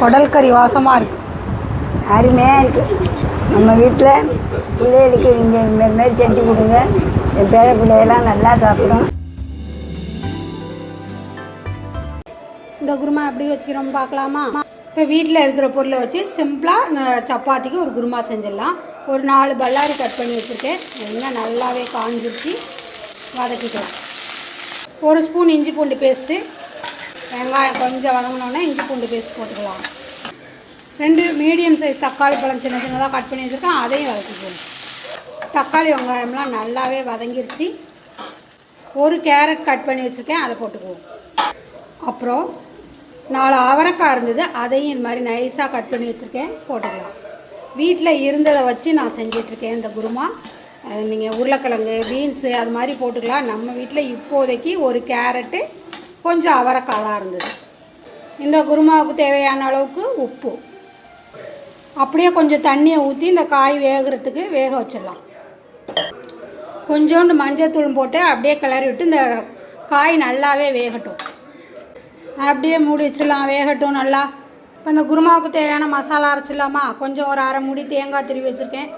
குடல் கறி வாசமாக இருக்குது அருமையாக இருக்குது நம்ம வீட்டில் பிள்ளைகளுக்கு நீங்கள் இந்த மாதிரி செஞ்சு கொடுங்க. என் பேர பிள்ளைகள்லாம் நல்லா சாப்பிடும். இந்த குருமா எப்படி வச்சுக்கிறோம் பார்க்கலாமா? இப்போ வீட்டில் இருக்கிற பொருளை வச்சு சிம்பிளாக சப்பாத்திக்கு ஒரு குருமா செஞ்சிடலாம். ஒரு நாலு பல்லாரி கட் பண்ணி வச்சுருக்கேன். எல்லாம் நல்லாவே காஞ்சிருச்சு. வதக்கிக்கலாம். ஒரு ஸ்பூன் இஞ்சி பூண்டு பேஸ்ட்டு. வெங்காயம் கொஞ்சம் வதங்கினோடனே இஞ்சி பூண்டு பேஸ்ட் போட்டுக்கலாம். ரெண்டு மீடியம் சைஸ் தக்காளி பழம் சின்ன சின்னதாக கட் பண்ணி வச்சுருக்கேன். அதையும் வதக்கிக்குவோம் தக்காளி வெங்காயம்லாம் நல்லாவே வதங்கிருச்சு. ஒரு கேரட் கட் பண்ணி வச்சுருக்கேன். அதை போட்டுக்குவோம். அப்புறம் நாலு அவரைக்காய் இருந்தது. அதையும் இந்த மாதிரி நைஸாக கட் பண்ணி வச்சுருக்கேன். போட்டுக்கலாம். வீட்டில் இருந்ததை வச்சு நான் செஞ்சிட்ருக்கேன் இந்த குருமா. நீங்கள் உருளைக்கிழங்கு பீன்ஸு அது மாதிரி போட்டுக்கலாம். நம்ம வீட்டில் இப்போதைக்கு ஒரு கேரட்டு கொஞ்சம் அவரைக்காலாம் இருந்தது. இந்த குருமாவுக்கு தேவையான அளவுக்கு உப்பு. அப்படியே கொஞ்சம் தண்ணியை ஊற்றி இந்த காய் வேகிறதுக்கு வேக வச்சிடலாம். கொஞ்சோண்டு மஞ்சத்தூள் போட்டு அப்படியே கிளறி விட்டு இந்த காய் நல்லாவே வேகட்டும். அப்படியே மூடி வச்சிடலாம் வேகட்டும் நல்லா. இப்போ இந்த குருமாவுக்கு தேவையான மசாலா அரைச்சிடலாமா? கொஞ்சம் ஒரு அரை மூடி தேங்காய் திருவி வச்சுருக்கேன்.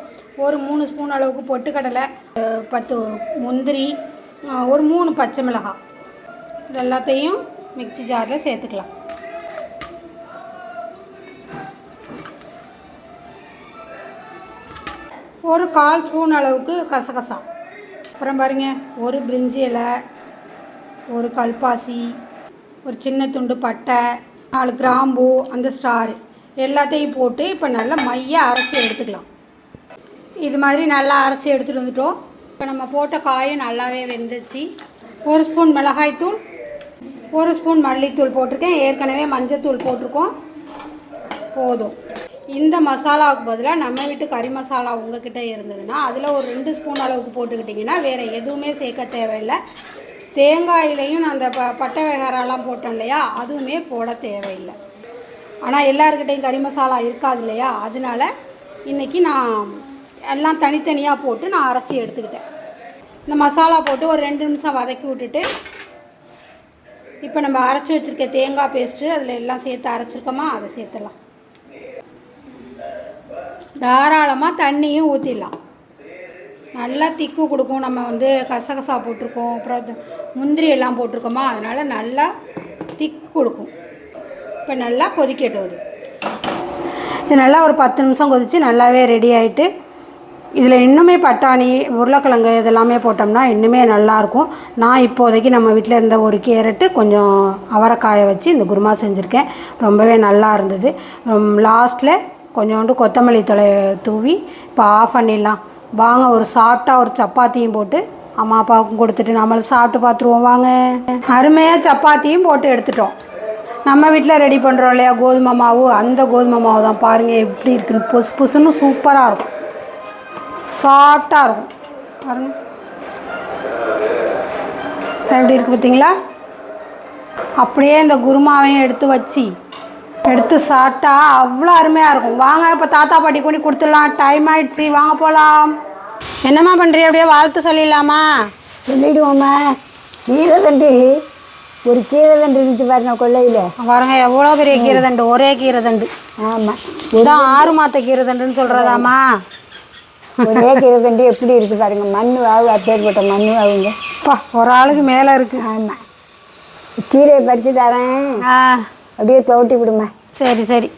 ஒரு மூணு ஸ்பூன் அளவுக்கு பொட்டுக்கடலை பத்து முந்திரி ஒரு மூணு பச்சை மிளகாய். இது எல்லாத்தையும் மிக்ஸி ஜாரில் சேர்த்துக்கலாம். ஒரு கால் ஸ்பூன் அளவுக்கு கசகசா. அப்புறம் பாருங்க ஒரு பிரிஞ்சி இலை ஒரு கல்பாசி ஒரு சின்ன துண்டு பட்டை நாலு கிராம்பு அந்த ஸ்டாரு. எல்லாத்தையும் போட்டு இப்போ நல்லா மைய அரைச்சி எடுத்துக்கலாம். இது மாதிரி நல்லா அரைச்சி எடுத்துகிட்டு வந்துட்டோம். இப்போ நம்ம போட்ட காயும் நல்லாவே வெந்துச்சு ஒரு ஸ்பூன் மிளகாய்த்தூள் ஒரு ஸ்பூன் மல்லித்தூள் போட்டிருக்கேன். ஏற்கனவே மஞ்சத்தூள் போட்டிருக்கோம். போதும். இந்த மசாலாவுக்கு பதிலாக நம்ம வீட்டு கறி மசாலா உங்ககிட்ட இருந்ததுன்னா அதில் ஒரு ரெண்டு ஸ்பூன் அளவுக்கு போட்டுக்கிட்டிங்கன்னா வேறு எதுவுமே சேர்க்க தேவையில்லை. தேங்காயிலையும் நான் அந்த ப பட்டை வகைரெல்லாம் போட்டேன் இல்லையா அதுவுமே போட தேவையில்லை. ஆனால் எல்லாருக்கிட்டையும் கறி மசாலா இருக்காது இல்லையா அதனால இன்றைக்கி நான் எல்லாம் தனித்தனியாக போட்டு நான் அரைச்சி எடுத்துக்கிட்டேன். இந்த மசாலா போட்டு ஒரு ரெண்டு நிமிஷம் வதக்கி விட்டுட்டு இப்போ நம்ம அரைச்சி வச்சுருக்க தேங்காய் பேஸ்ட்டு அதில் எல்லாம் சேர்த்து அரைச்சிருக்கோமா அதை சேர்த்துடலாம். தாராளமாக தண்ணியும் ஊற்றிடலாம் நல்லா திக்கு கொடுக்கும். நம்ம வந்து கசகசா போட்டிருக்கோம். அப்புறம் முந்திரி எல்லாம் போட்டிருக்கோமா அதனால் நல்லா திக்கு கொடுக்கும். இப்போ நல்லா கொதிக்கட்டும் இது நல்லா ஒரு பத்து நிமிஷம் கொதித்து நல்லாவே ரெடி ஆகிட்டு இதில் இன்னுமே பட்டாணி உருளைக்கிழங்கு இதெல்லாமே போட்டோம்னா இன்னுமே நல்லாயிருக்கும். நான் இப்போதைக்கு நம்ம வீட்டில் இருந்த ஒரு கேரட்டு கொஞ்சம் அவரைக்காயை வச்சு இந்த குருமா செஞ்சுருக்கேன். ரொம்பவே நல்லா இருந்தது. லாஸ்ட்டில் கொஞ்சோண்டு கொத்தமல்லி தொலை தூவி இப்போ ஆஃப் பண்ணிடலாம். வாங்க ஒரு சாஃப்டாக ஒரு சப்பாத்தியும் போட்டு அம்மா அப்பாவுக்கும் கொடுத்துட்டு நம்மளும் சாப்பிட்டு பார்த்துருவோம். வாங்க. அருமையாக சப்பாத்தியும் போட்டு எடுத்துட்டோம். நம்ம வீட்டில் ரெடி பண்ணுறோம் இல்லையா கோதுமை மாவு? அந்த கோதுமை மாவு தான் பாருங்கள் எப்படி இருக்குன்னு. புசு புசுன்னு சூப்பராக இருக்கும். சாஃப்டாக இருக்கும். பாருங்க. எப்படி இருக்குது பார்த்தீங்களா? அப்படியே இந்த குருமாவையும் எடுத்து வச்சு எடுத்து சாப்பிட்டா அவ்வளோ அருமையாக இருக்கும். வாங்க இப்போ தாத்தா பாட்டி கொண்டு கொடுத்துடலாம். டைம் ஆயிடுச்சு. வாங்க போகலாம் என்னம்மா பண்ணுறீ அப்படியே வாழ்த்து சொல்லிடலாமா? சொல்லிடுவோம்மா. கீரை தண்டு. ஒரு கீரை தண்டு இருந்துச்சு பாருங்க கொள்ளையில். பாருங்க எவ்வளோ பெரிய கீரை தண்டு. ஒரே கீரை தண்டு. ஆமாம் இதான் ஆறு மாத்த கீரை தண்டுன்னு சொல்கிறதாம்மா ஒரே தண்டு எப்படி இருக்கு பாருங்க. மண் வாவு அப்பேற்பட்ட மண் வாவுங்க. அப்பா ஒரு ஆளுக்கு மேலே இருக்குது ஆமாம் கீரையை பறித்து தரேன். ஆ. அப்படியே துவட்டி விடுமா. சரி சரி.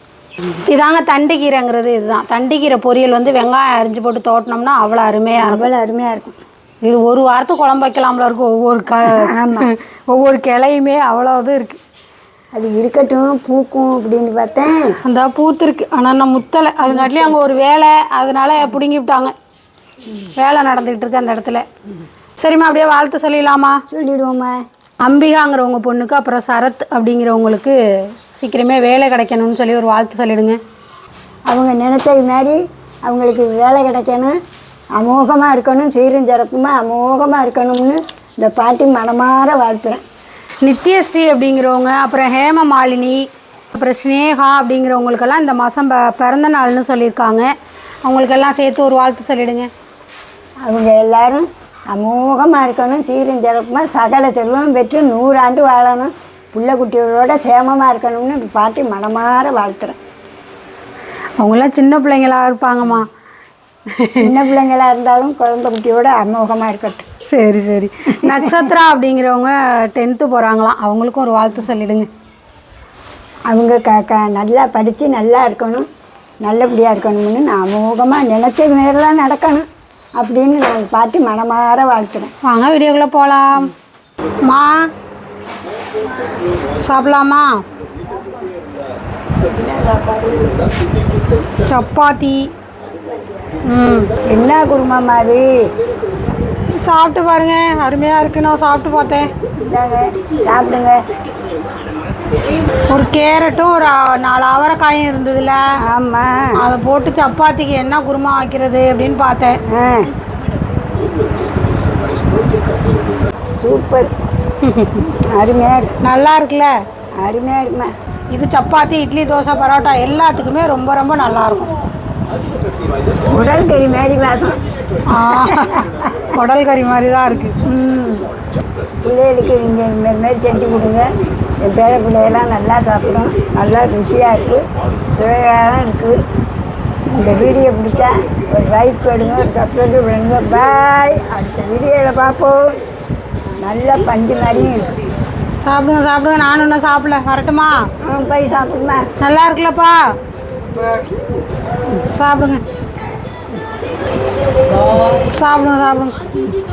இதாங்க தண்டு கீரைங்கிறது இதுதான். தண்டு கீரை பொரியல் வந்து வெங்காயம் அரிஞ்சு போட்டு தோட்டினோம்னா அவ்வளோ அருமையாக இருக்கும். அவ்வளோ அருமையாக இருக்கும். இது ஒரு வாரத்துக்கு குழம்பு வைக்கலாம்ல இருக்கும் ஒவ்வொரு க ஒவ்வொரு கிளையுமே அவ்வளோ இது இருக்குது அது இருக்கட்டும் பூக்கும் அப்படின்னு பார்த்தேன். அந்த பூத்து இருக்கு ஆனால் நான் முத்தலை. அதுங்காட்டிலையும் அங்கே ஒரு வேலை. அதனால பிடுங்கி விட்டாங்க. வேலை நடந்துக்கிட்டு இருக்கு அந்த இடத்துல. சரிம்மா அப்படியே வாழ்த்து சொல்லிடலாமா? சொல்லிடுவோம்மா. அம்பிகாங்கிறவங்க பொண்ணுக்கு அப்புறம் சரத் அப்படிங்கிறவங்களுக்கு சீக்கிரமே வேலை கிடைக்கணும்னு சொல்லி ஒரு வாழ்த்து சொல்லிடுங்க. அவங்க நினைச்சது மாதிரி அவங்களுக்கு வேலை கிடைக்கணும். அமோகமாக இருக்கணும். சீரும் சிறப்புமா அமோகமாக இருக்கணும்னு இந்த பாட்டி மனமாற வாழ்த்துறேன். நித்யஸ்ரீ அப்படிங்கிறவங்க அப்புறம் ஹேம மாலினி அப்புறம் ஸ்னேகா அப்படிங்கிறவங்களுக்கெல்லாம் இந்த மாதம் ப பிறந்த நாள்னு சொல்லியிருக்காங்க. அவங்களுக்கெல்லாம் சேர்த்து ஒரு வாழ்த்து சொல்லிடுங்க. அவங்க எல்லாரும் அமோகமாக இருக்கணும். சீரும் சிறப்புமா சகல செல்வம் பெற்று நூறாண்டு வாழணும். புள்ள குட்டிகளோட சேமமாக இருக்கணும்னு பாட்டி மனமாற வாழ்த்துறேன். அவங்களாம் சின்ன பிள்ளைங்களா இருப்பாங்கம்மா. சின்ன பிள்ளைங்களா இருந்தாலும் குழந்தை குட்டியோட அமோகமாக இருக்கட்டும். சரி சரி. நட்சத்திரா அப்படிங்கிறவங்க டென்த்து போகிறாங்களாம் அவங்களுக்கும் ஒரு வாழ்த்து சொல்லிடுங்க. அவங்க க க நல்லா படித்து நல்லா இருக்கணும் நல்லபடியாக இருக்கணும்னு நான் அமோகமாக நினச்ச நேரம் நடக்கணும் அப்படின்னு நான் பாட்டி மனமாற வாழ்த்துறேன். வாங்க வீடியோக்குள்ளே போகலாம் மா சாப்பிடலாமா? சப்பாத்தி. ம். என்ன குடும்பமா அது சாப்பிட்டு பாருங்க. அருமையாக இருக்கு. நான் சாப்பிட்டு பார்த்தேன். சாப்பிடுங்க. ஒரு கேரட்டும் ஒரு நாலு அவரைக்காயும் இருந்ததுல. ஆமாம் அதை போட்டு சப்பாத்திக்கு என்ன குருமா வைக்கிறது அப்படின்னு பார்த்தேன். சூப்பர். அருமையாக இருக்கு. நல்லா இருக்குல்ல? அருமையாக இருக்குமா? இது சப்பாத்தி இட்லி தோசை பரோட்டா எல்லாத்துக்குமே ரொம்ப ரொம்ப நல்லா இருக்கும். உடல் கறி மாதிரி வாசம். ஆ, குடல் கறி மாதிரி தான் இருக்கு. ம். பிள்ளைகளுக்கு நீங்கள் இந்த மாதிரி செஞ்சு கொடுங்க. என் பேர பிள்ளைகள்லாம் நல்லா சாப்பிடும். நல்லா ருசியாக இருக்குது சுவையாக இருக்குது இந்த வீடியோ பிடிச்சா ஒரு லைக் போடுங்க ஒரு சப்ஸ்கிரைப் பண்ணுங்க. பாய் அடுத்த வீடியோவில் பார்ப்போம். நல்ல பஞ்சு மாதிரியும் இருக்குது சாப்பிடுங்க சாப்பிடுங்க. நானும் இன்னும் சாப்பிடல. வரட்டுமா? போய் சாப்பிடுமா? நல்லா இருக்குல்லப்பா. சாப்பிடுங்க. சாப்பிடுங்க சாப்பிடுங்க